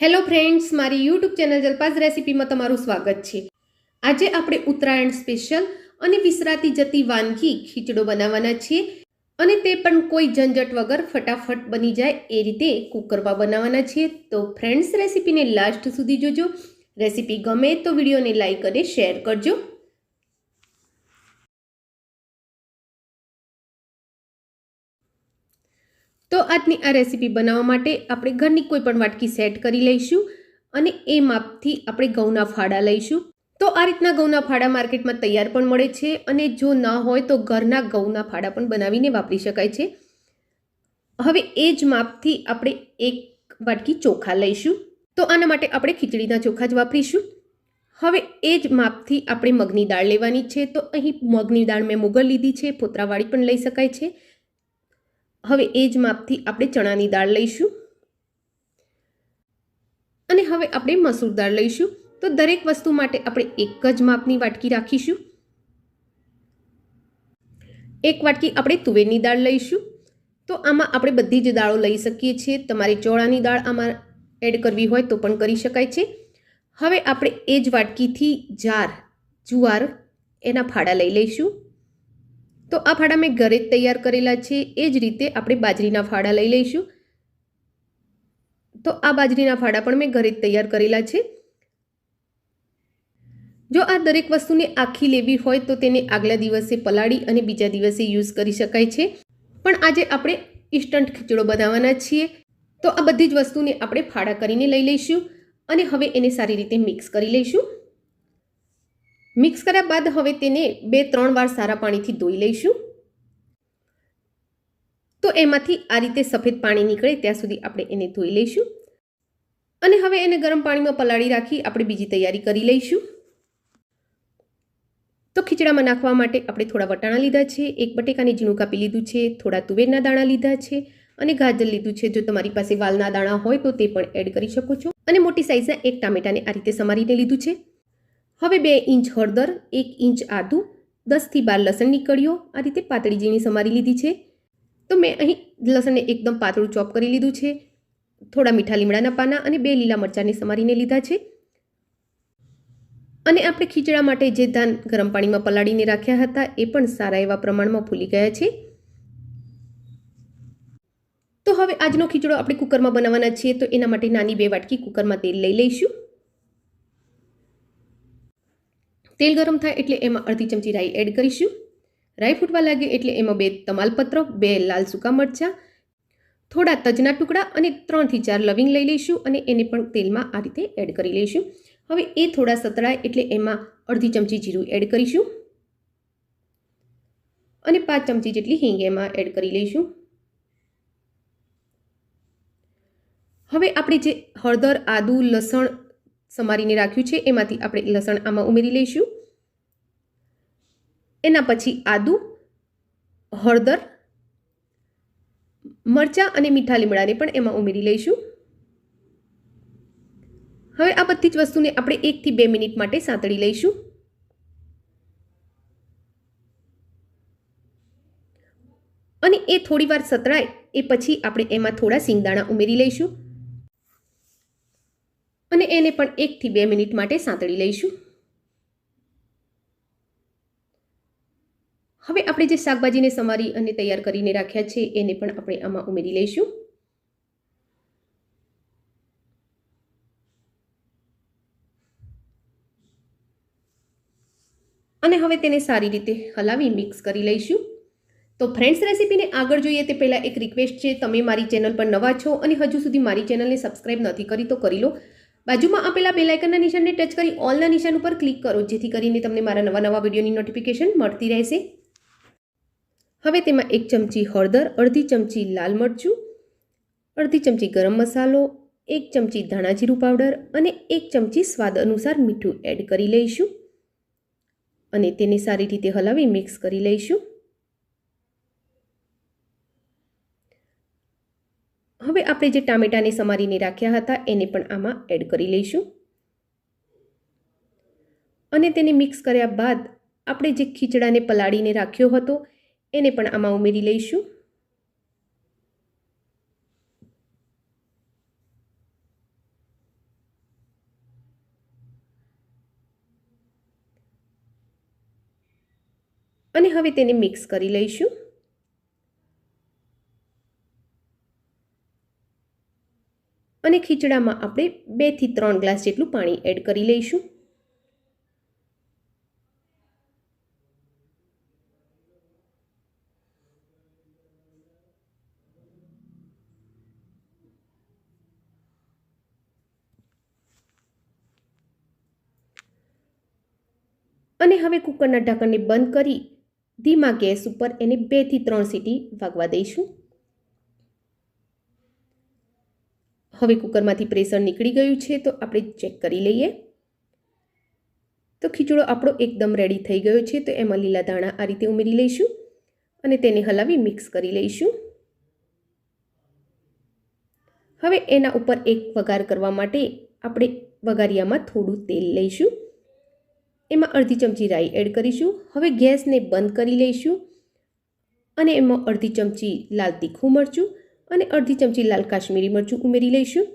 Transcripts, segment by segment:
Hello friends મારી YouTube channel જલપાસ રેસિપીમાં તમારું સ્વાગત છે. આજે આપણે ઉત્તરાયણ સ્પેશિયલ અને વિસરાતી જતી વાનગી ખીચડો બનાવવાના છીએ અને તે પણ કોઈ ઝંઝટ વગર ફટાફટ બની જાય એ રીતે કુકરમાં બનાવવાના છીએ. તો ફ્રેન્ડ્સ રેસીપીને લાસ્ટ સુધી જોજો. રેસીપી ગમે તો વિડીયોને લાઈક અને શેર કરજો. તો આજની આ રેસીપી બનાવવા માટે આપણે ઘરની કોઈ પણ વાટકી સેટ કરી લઈશું અને એ માપથી આપણે ઘઉંના ફાડા લઈશું. તો આ રીતના ઘઉંના ફાડા માર્કેટમાં તૈયાર પણ મળે છે અને જો ન હોય તો ઘરના ઘઉંના ફાડા પણ બનાવીને વાપરી શકાય છે. હવે એ જ માપથી આપણે એક વાટકી ચોખા લઈશું. તો આના માટે આપણે ખીચડીના ચોખા જ વાપરીશું. હવે એ જ માપથી આપણે મગની દાળ લેવાની છે. તો અહીં મગની દાળ મેં મુગલ લીધી છે, ફોતરાવાળી પણ લઈ શકાય છે. હવે એ જ માપથી આપણે ચણાની દાળ લઈશું. અને હવે આપણે મસૂર દાળ લઈશું. તો દરેક વસ્તુ માટે આપણે એક જ માપની વાટકી રાખીશું. એક વાટકી આપણે તુવેરની દાળ લઈશું. તો આમાં આપણે બધી જ દાળો લઈ શકીએ છીએ. તમારે ચોળાની દાળ આમાં એડ કરવી હોય તો પણ કરી શકાય છે. હવે આપણે એ જ વાટકીથી જાર, જુવાર એના ફાડા લઈ લઈશું. તો આ ફાડા મેં ઘરે જ તૈયાર કરેલા છે, એ જ રીતે આપણે બાજરીના ફાડા લઈ લઈશું. તો આ બાજરીના ફાડા પણ મેં ઘરે જ તૈયાર કરેલા છે. જો આ દરેક વસ્તુને આખી લેવી હોય તો તેને આગલા દિવસે પલાળી અને બીજા દિવસે યુઝ કરી શકાય છે. પણ આજે આપણે ઇન્સ્ટન્ટ ખીચડો બનાવવાના છીએ. તો આ બધી જ વસ્તુને આપણે ફાડા કરીને લઈ લઈશું અને હવે એને સારી રીતે મિક્સ કરી લઈશું. મિક્સ કર્યા બાદ હવે તેને બે ત્રણ વાર સારા પાણીથી ધોઈ લઈશું. તો એમાંથી આ રીતે સફેદ પાણી નીકળે ત્યાં સુધી આપણે એને ધોઈ લઈશું. અને હવે એને ગરમ પાણીમાં પલાળી રાખી આપણે બીજી તૈયારી કરી લઈશું. તો ખીચડામાં નાખવા માટે આપણે થોડા વટાણા લીધા છે, એક બટેકાની ઝીણું કાપી લીધું છે, થોડા તુવેરના દાણા લીધા છે અને ગાજર લીધું છે. જો તમારી પાસે વાલના દાણા હોય તો તે પણ એડ કરી શકો છો. અને મોટી સાઇઝના એક ટામેટાને આ રીતે સમારીને લીધું છે. હવે બે ઇંચ હળદર, એક ઇંચ આદું, દસથી બાર લસણની કળીઓ આ રીતે પાતળી ઝીણી સમારી લીધી છે. તો મેં અહીં લસણને એકદમ પાતળું ચોપ કરી લીધું છે. થોડા મીઠા લીમડાના પાના અને બે લીલા મરચાંને સમારીને લીધા છે. અને આપણે ખીચડા માટે જે ધાન ગરમ પાણીમાં પલાળીને રાખ્યા હતા, એ પણ સારા એવા પ્રમાણમાં ફૂલી ગયા છે. તો હવે આજનો ખીચડો આપણે કુકરમાં બનાવવાના છીએ, તો એના માટે નાની બે વાટકી કુકરમાં તેલ લઈ લઈશું. તેલ ગરમ થાય એટલે એમાં અડધી ચમચી રાઈ એડ કરીશું. રાઈ ફૂટવા લાગે એટલે એમાં બે તમાલપત્ર, બે લાલ સૂકા મરચાં, થોડા તજના ટુકડા અને ત્રણથી ચાર લવિંગ લઈ લઈશું અને એને પણ તેલમાં આ રીતે એડ કરી લઈશું. હવે એ થોડા સતળાય એટલે એમાં અડધી ચમચી જીરું એડ કરીશું. અને પાંચ ચમચી જેટલી હિંગ એમાં એડ કરી લઈશું. હવે આપણે જે હળદર, આદુ, લસણ સમારીને રાખ્યું છે. એમાંથી આપણે લસણ આમાં ઉમેરી લઈશું. એના પછી આદુ, હળદર, મરચાં અને મીઠા લીમડાને પણ એમાં ઉમેરી લઈશું. હવે આ બધી જ વસ્તુને આપણે એકથી બે મિનિટ માટે સાંતળી લઈશું. અને એ થોડી વાર સતળાય એ પછી આપણે એમાં થોડા સિંગદાણા ઉમેરી લઈશું. એને પણ એકથી બે મિનિટ માટે સાંતળી લઈશું. હવે આપણે જે શાકભાજીને સમારી અને તૈયાર કરીને રાખ્યા છે, એને પણ આપણે આમાં ઉમેરી લઈશું. અને હવે તેને સારી રીતે હલાવી મિક્સ કરી લઈશું. તો ફ્રેન્ડ્સ રેસીપીને આગળ જોઈએ તે પહેલાં એક રિક્વેસ્ટ છે, તમે મારી ચેનલ પર નવા છો અને હજુ સુધી મારી ચેનલને સબસ્ક્રાઇબ નથી કરી તો કરી લો. બાજુમાં આપેલા બેલાઇકનના નિશાનને ટચ કરી ઓલના નિશાન ઉપર ક્લિક કરો, જેથી કરીને તમને મારા નવા નવા વિડીયોની નોટિફિકેશન મળતી રહેશે. હવે તેમાં એક ચમચી હળદર, અડધી ચમચી લાલ મરચું, અડધી ચમચી ગરમ મસાલો, એક ચમચી ધાણા જીરું પાવડર અને એક ચમચી સ્વાદ અનુસાર મીઠું એડ કરી લઈશું. અને તેને સારી રીતે હલાવી મિક્સ કરી લઈશું. હવે આપણે જે ટામેટાને સમારીને રાખ્યા હતા, એને પણ આમાં એડ કરી લઈશું. અને તેને મિક્સ કર્યા બાદ આપણે જે ખીચડાને પલાળીને રાખ્યો હતો, એને પણ આમાં ઉમેરી લઈશું. અને હવે તેને મિક્સ કરી લઈશું. અને ખીચડામાં આપણે બેથી ત્રણ ગ્લાસ જેટલું પાણી એડ કરી લઈશું. અને હવે કુકરના ઢાંકણને બંધ કરી ધીમા ગેસ ઉપર એને બેથી ત્રણ સીટી વાગવા દઈશું. હવે કુકરમાંથી પ્રેશર નીકળી ગયું છે, તો આપણે ચેક કરી લઈએ. તો ખીચડો આપણો એકદમ રેડી થઈ ગયો છે, તો એમાં લીલા દાણા આ રીતે ઉમેરી લઈશું અને તેને હલાવી મિક્સ કરી લઈશું. હવે એના ઉપર એક વઘાર કરવા માટે આપણે વઘારિયામાં થોડું તેલ લઈશું. એમાં અડધી ચમચી રાઈ એડ કરીશું. હવે ગેસને બંધ કરી લઈશું અને એમાં અડધી ચમચી લાલ તીખું મરચું અને અડધી ચમચી લાલ કાશ્મીરી મરચું ઉમેરી લઈશું.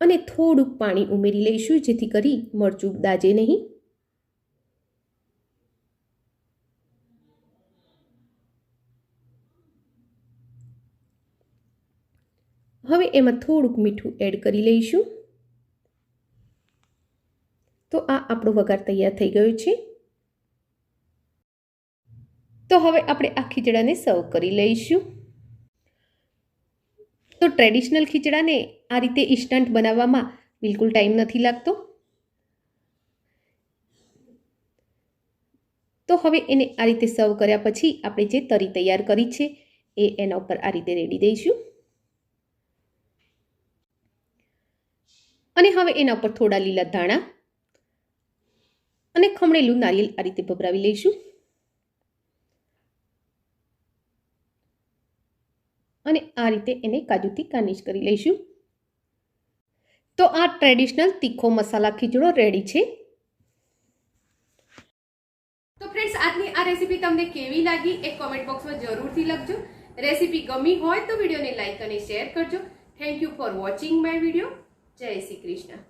અને થોડુંક પાણી ઉમેરી લઈશું, જેથી કરી મરચું દાજે નહીં. હવે એમાં થોડુંક મીઠું એડ કરી લઈશું. તો આ આપણો વઘાર તૈયાર થઈ ગયો છે. તો હવે આપણે આ ખીચડાને સર્વ કરી લઈશું. તો ટ્રેડિશનલ ખીચડાને આ રીતે ઇન્સ્ટન્ટ બનાવવામાં બિલકુલ ટાઈમ નથી લાગતો. તો હવે એને આ રીતે સર્વ કર્યા પછી આપણે જે તરી તૈયાર કરી છે એ એના ઉપર આ રીતે રેડી દઈશું. અને હવે એના ઉપર થોડા લીલા ધાણા અને ખમણેલું નારિયેલ આ રીતે ભભરાવી લઈશું. અને આ રીતે એને કાજુથી ગાર્નિશ કરી લઈશું. તો આ ટ્રેડિશનલ તીખો મસાલા ખીચડો રેડી છે. તો ફ્રેન્ડ્સ આજની આ રેસીપી તમને કેવી લાગી એક કોમેન્ટ બોક્સમાં જરૂરથી લખજો. રેસીપી ગમી હોય તો વિડીયોને લાઈક અને શેર કરજો. Thank you for watching my video જય શ્રી કૃષ્ણ.